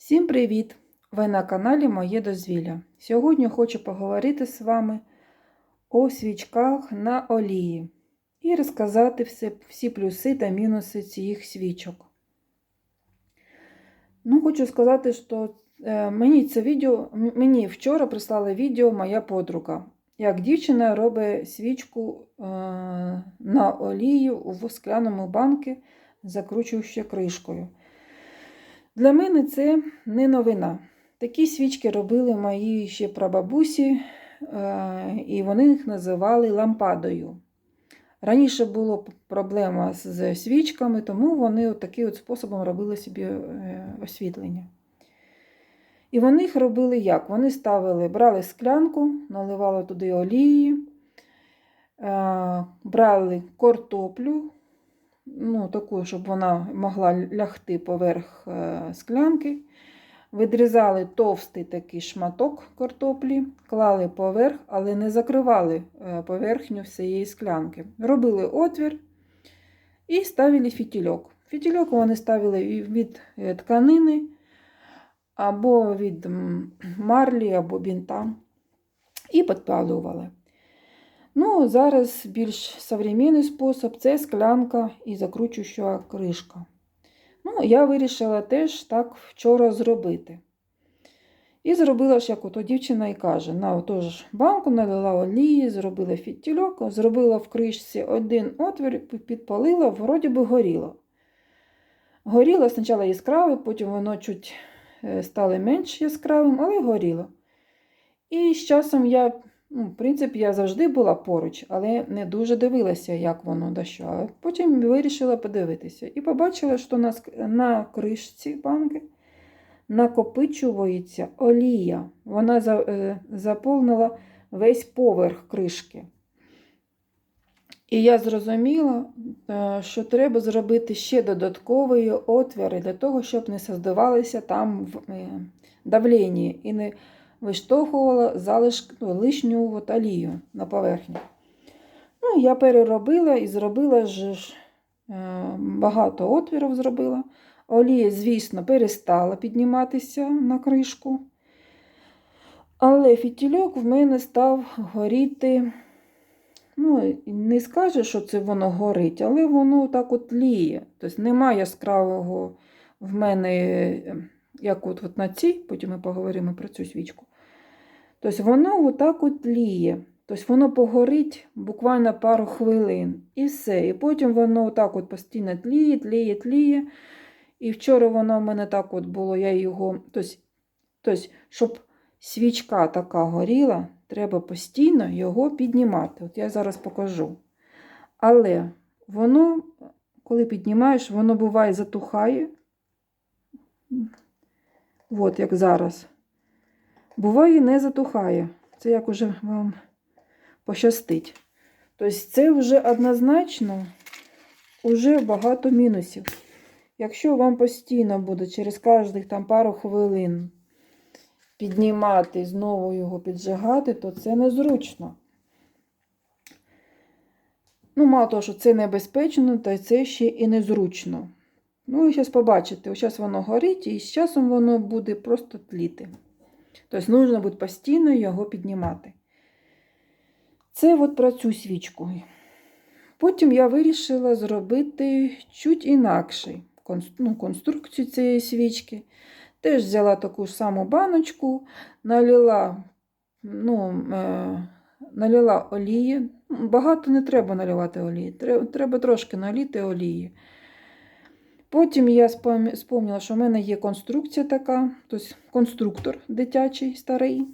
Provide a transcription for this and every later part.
Всім привіт! Ви на каналі Моє Дозвілля. Сьогодні хочу поговорити з вами о свічках на олії і розказати всі, всі плюси та мінуси цих свічок. Ну, хочу сказати, що е, мені це відео, мені вчора прислала відео моя подруга, як дівчина робить свічку е, на олію в скляному банку, закручуючи кришкою. Для мене це не новина. Такі свічки робили мої ще прабабусі, е, і вони їх називали лампадою. Раніше була проблема з свічками, тому вони от таким от способом робили собі е, освітлення. І вони їх робили як? Вони ставили, брали склянку, наливали туди олії, е, брали картоплю, ну, таку, щоб вона могла лягти поверх е, склянки. Відрізали товстий такий шматок картоплі, клали поверх, але не закривали е, поверхню всієї склянки. Робили отвір і ставили фітільок. Фітільок вони ставили від е, тканини, або від марлі, або бінта, і підпалювали. Ну, зараз більш современний спосіб це склянка і закручуюча кришка. Ну, я вирішила теж так вчора зробити. І зробила ж, як ото дівчина і каже, на оту ж банку налила олії, зробила фітільок, зробила в кришці один отвір, підпалила, вроді би горіло. Горіло спочатку яскраве, потім воно чуть е, стало менш яскравим, але горіло. І з часом я Ну, в принципі, я завжди була поруч, але не дуже дивилася, як воно да що. Потім вирішила подивитися. І побачила, що на, на кришці банки накопичується олія. Вона за, е, заповнила весь поверх кришки. І я зрозуміла, е, що треба зробити ще додаткові отвіри для того, щоб не создавалося там в- е, давлення і не виштовхувала залишки, ну, лишню от на поверхні. Ну, я переробила і зробила ж е, багато отвірів зробила. Олія, звісно, перестала підніматися на кришку. Але фітільок в мене став горіти. Ну, не скаже, що це воно горить, але воно так от тліє. Тобто немає яскравого в мене, е, як от, от на цій, потім ми поговоримо про цю свічку. Тобто воно отак от тліє. Тобто воно погорить буквально пару хвилин і все. І потім воно отак от постійно тліє, тліє, тліє. І вчора воно в мене так от було, я його. Тобто, щоб свічка така горіла, треба постійно його піднімати. От я зараз покажу. Але воно, коли піднімаєш, воно буває затухає. От як зараз. Буває, не затухає. Це як уже вам пощастить. Тобто, це вже однозначно вже багато мінусів. Якщо вам постійно буде через кожних там пару хвилин піднімати, знову його піджигати, то це незручно. Ну, мало того, що це небезпечно, то це ще і незручно. Ну, ви зараз побачите, зараз воно горить, і з часом воно буде просто тліти. Тобто, потрібно буде постійно його піднімати. Це от про цю свічку. Потім я вирішила зробити чуть інакше ну, конструкцію цієї свічки. Теж взяла таку ж саму баночку, налила, ну, е, налила олії. Багато не треба наливати олії, треба трошки наліти олії. Потім я спомнила, що в мене є конструкція така, тобто конструктор дитячий старий.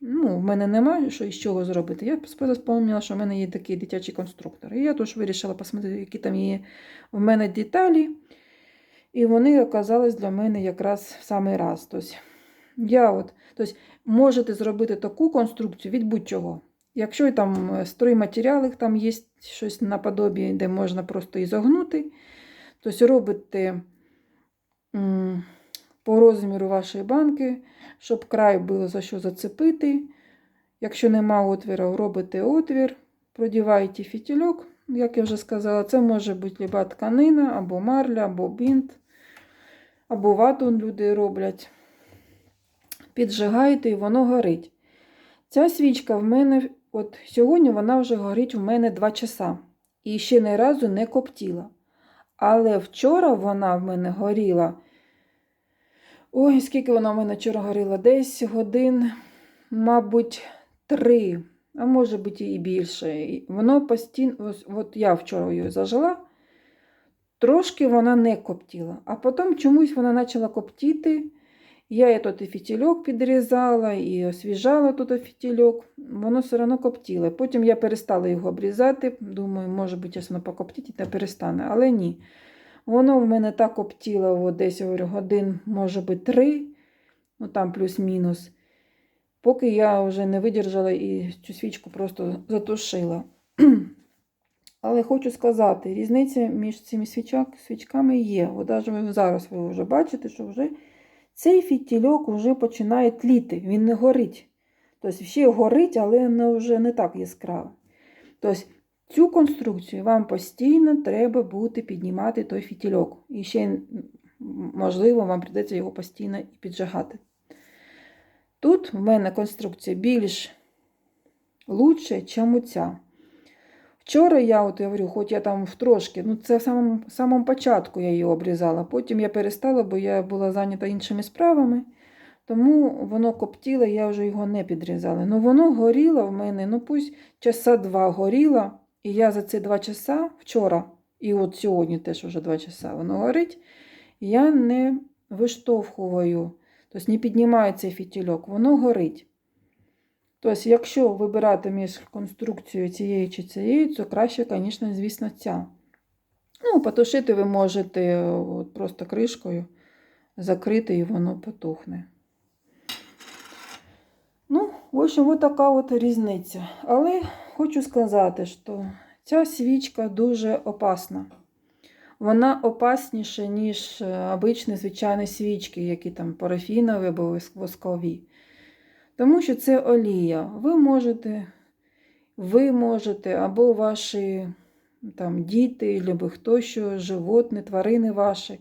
Ну, в мене немає що із чого зробити. Я спомнила, що в мене є такий дитячий конструктор. І я теж вирішила посмотрети, які там є в мене деталі. І вони оказались для мене якраз в самий раз. Тобто, я от, тобто, можете зробити таку конструкцію від будь-чого. Якщо там е, стройматеріали, там є щось наподобі, де можна просто і загнути. Тобто робите по розміру вашої банки, щоб край було за що зацепити. Якщо нема отвіру, робите отвір, продіваєте фітільок, як я вже сказала, це може бути люба тканина, або марля, або бінт, або вату люди роблять. піджигаєте і воно горить. Ця свічка в мене, от сьогодні вона вже горить в мене 2 часа і ще ні разу не коптіла. Але вчора вона в мене горіла. Ой, скільки вона в мене вчора горіла? Десь годин, мабуть, три, а може бути і більше. Воно постійно, ось, от я вчора її зажила, трошки вона не коптіла, а потім чомусь вона почала коптіти. Я і тут і фітільок підрізала, і освіжала тут фітільок, воно все одно коптіло. Потім я перестала його обрізати. Думаю, може бути, якщо воно покоптить, та перестане. Але ні. Воно в мене так коптіло десь говорю, годин, може бути, три, ну там плюс-мінус. Поки я вже не видержала і цю свічку просто затушила. Але хочу сказати, різниця між цими свічак, свічками є. От навіть зараз ви вже бачите, що вже цей фітільок вже починає тліти, він не горить. Тобто ще горить, але не, вже не так яскраво. Тобто цю конструкцію вам постійно треба буде піднімати той фітільок. І ще, можливо, вам прийдеться його постійно піджигати. Тут в мене конструкція більш лучше, ніж ця. Вчора я, от я говорю, хоч я там в трошки, ну це в самому, самому початку я її обрізала. Потім я перестала, бо я була зайнята іншими справами. Тому воно коптіло, я вже його не підрізала. Ну воно горіло в мене, ну пусть часа два горіло. І я за ці два часа вчора, і от сьогодні теж вже два часа воно горить, я не виштовхую, тобто не піднімаю цей фітільок, воно горить. Тобто, якщо вибирати між конструкцією цієї чи цієї, то краще, звісно, звісно, ця. Ну, потушити ви можете от, просто кришкою закрити і воно потухне. Ну, в общем, вот така от різниця. Але хочу сказати, що ця свічка дуже опасна. Вона опасніша, ніж е, обичні звичайні свічки, які там парафінові або воскові. Тому що це олія. Ви можете, ви можете, або ваші там, діти, або хто що, животні, тварини ваші,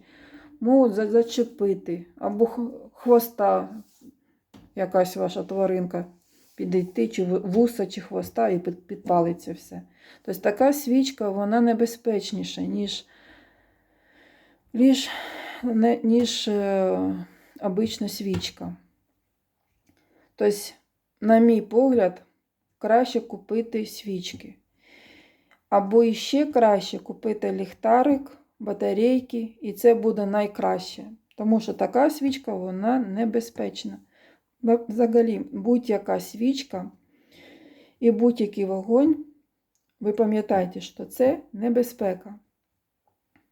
можуть зачепити, або хвоста якась ваша тваринка підійти, чи вуса, чи хвоста, і підпалиться все. Тобто така свічка, вона небезпечніша, ніж, ніж, ніж е, обична свічка. Тобто, на мій погляд, краще купити свічки. Або іще краще купити ліхтарик, батарейки, і це буде найкраще. Тому що така свічка вона небезпечна. Взагалі, будь-яка свічка і будь-який вогонь, ви пам'ятайте, що це небезпека.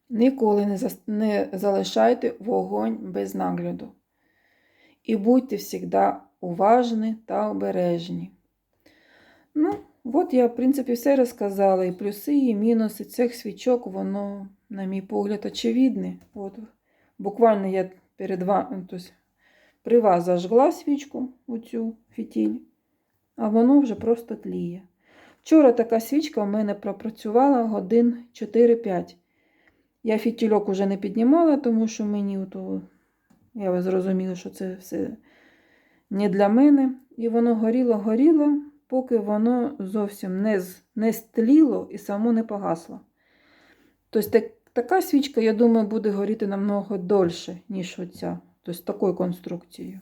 Ніколи не залишайте вогонь без нагляду. І будьте завжди уважні та обережні. Ну, от я, в принципі, все розказала. І плюси, і мінуси цих свічок, воно, на мій погляд, очевидне. От, буквально я перед вами, тобто, при вас зажгла свічку, оцю фітіль, а воно вже просто тліє. Вчора така свічка в мене пропрацювала годин 4-5. Я фітільок уже не піднімала, тому що мені ото, я зрозуміла, що це все не для мене. І воно горіло, горіло, поки воно зовсім не, не стліло і само не погасло. Тобто так, така свічка, я думаю, буде горіти намного дольше, ніж оця. Тобто такою конструкцією.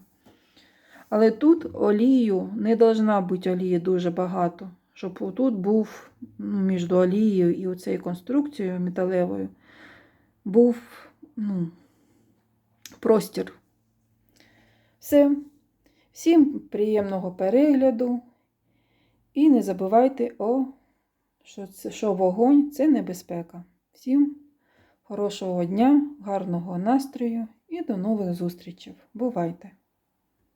Але тут олію не должна бути олії дуже багато, щоб тут був ну, між олією і оцією конструкцією металевою був ну, простір. Все. Всім приємного перегляду. І не забувайте, о, що, це, що вогонь це небезпека. Всім хорошого дня, гарного настрою і до нових зустрічей. Бувайте!